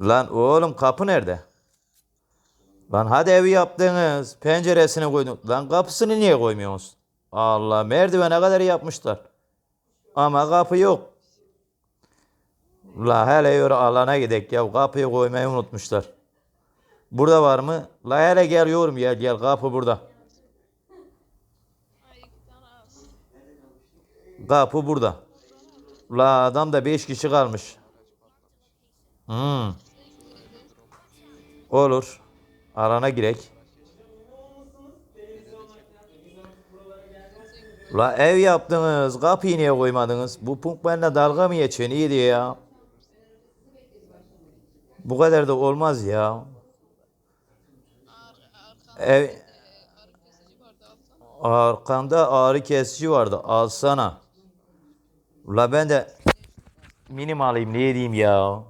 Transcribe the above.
Lan oğlum kapı nerede? Lan hadi evi yaptınız. Penceresini koydun. Lan kapısını niye koymuyorsunuz? Allah merdivene kadar yapmışlar. Ama kapı yok. La hele yürü alana gidek ya. Kapıyı koymayı unutmuşlar. Burada var mı? La hele gel yorum gel gel kapı burada. Kapı burada. La adam da 5 kişi kalmış. Hmm. Olur. Alana girek. La ev yaptınız. Kapıyı niye koymadınız? Bu punk benimle dalga mı geçiyor? İyi diye ya. Bu kadar da olmaz ya. Ev, arkanda ağrı kesici vardı. Alsana. La ben de minim ne diyeyim ya.